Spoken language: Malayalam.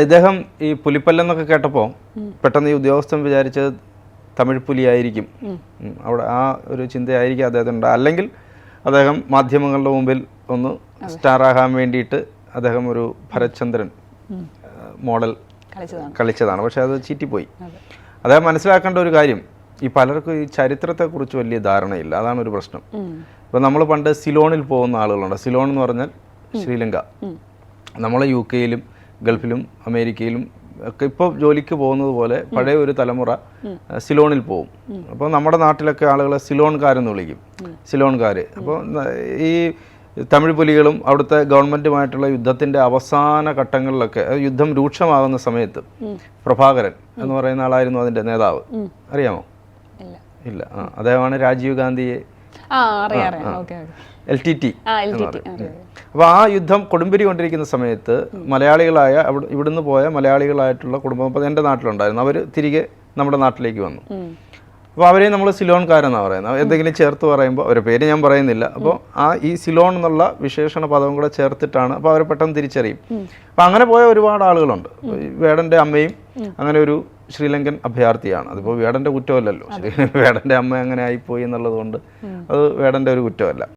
ഇദ്ദേഹം ഈ പുലിപ്പല്ലെന്നൊക്കെ കേട്ടപ്പോൾ പെട്ടെന്ന് ഈ ഉദ്യോഗസ്ഥൻ വിചാരിച്ചത് തമിഴ് പുലിയായിരിക്കും. അവിടെ ആ ഒരു ചിന്തയായിരിക്കും അദ്ദേഹത്തിനുണ്ട് അല്ലെങ്കിൽ അദ്ദേഹം മാധ്യമങ്ങളുടെ മുമ്പിൽ ഒന്ന് സ്റ്റാർ ആകാൻ വേണ്ടിയിട്ട് അദ്ദേഹം ഒരു ഭരചന്ദ്രൻ മോഡൽ കളിച്ചതാണ്. കളിച്ചതാണ്. പക്ഷെ അത് ചീറ്റിപ്പോയി. അദ്ദേഹം മനസ്സിലാക്കേണ്ട ഒരു കാര്യം ഈ പലർക്കും ഈ ചരിത്രത്തെക്കുറിച്ച് വലിയ ധാരണയില്ല. അതാണ് ഒരു പ്രശ്നം. ഇപ്പം നമ്മൾ പണ്ട് സിലോണിൽ പോകുന്ന ആളുകളുണ്ട്. സിലോൺ എന്ന് പറഞ്ഞാൽ ശ്രീലങ്ക. നമ്മൾ യു കെയിലും ഗൾഫിലും അമേരിക്കയിലും ഒക്കെ ഇപ്പോൾ ജോലിക്ക് പോകുന്നത് പോലെ പഴയ ഒരു തലമുറ സിലോണിൽ പോകും അപ്പോൾ നമ്മുടെ നാട്ടിലൊക്കെ ആളുകളെ സിലോൺകാരെന്ന് വിളിക്കും. സിലോൺകാർ അപ്പോൾ ഈ തമിഴ് പുലികളും അവിടുത്തെ ഗവൺമെന്റുമായിട്ടുള്ള യുദ്ധത്തിന്റെ അവസാന ഘട്ടങ്ങളിലൊക്കെ യുദ്ധം രൂക്ഷമാകുന്ന സമയത്ത് പ്രഭാകരൻ എന്ന് പറയുന്ന ആളായിരുന്നു അതിന്റെ നേതാവ്. അറിയാമോ? ഇല്ല. ആ അദ്ദേഹമാണ് രാജീവ് ഗാന്ധിയെ എൽ ടി ടി അപ്പോൾ ആ യുദ്ധം കൊടുമ്പിരി കൊണ്ടിരിക്കുന്ന സമയത്ത് മലയാളികളായ അവിടെ ഇവിടുന്ന് പോയ മലയാളികളായിട്ടുള്ള കുടുംബം അപ്പോൾ എന്റെ നാട്ടിലുണ്ടായിരുന്നു. അവർ തിരികെ നമ്മുടെ നാട്ടിലേക്ക് വന്നു. അപ്പോൾ അവരെ നമ്മൾ സിലോൺകാരെന്നാണ് പറയുന്നത്. എന്തെങ്കിലും ചേർത്ത് പറയുമ്പോൾ അവരുടെ പേര് ഞാൻ പറയുന്നില്ല. അപ്പോൾ ആ ഈ സിലോൺ എന്നുള്ള വിശേഷണ പദവും കൂടെ ചേർത്തിട്ടാണ് അപ്പോൾ അവരെ പെട്ടെന്ന് തിരിച്ചറിയും. അപ്പോൾ അങ്ങനെ പോയ ഒരുപാട് ആളുകളുണ്ട്. വേടന്റെ അമ്മയും അങ്ങനെ ഒരു ശ്രീലങ്കൻ അഭയാർത്ഥിയാണ്. അതിപ്പോൾ വേടന്റെ കുറ്റമല്ലല്ലോ. വേടന്റെ അമ്മ അങ്ങനെ ആയിപ്പോയി എന്നുള്ളത് കൊണ്ട് അത് വേടന്റെ ഒരു കുറ്റമല്ല.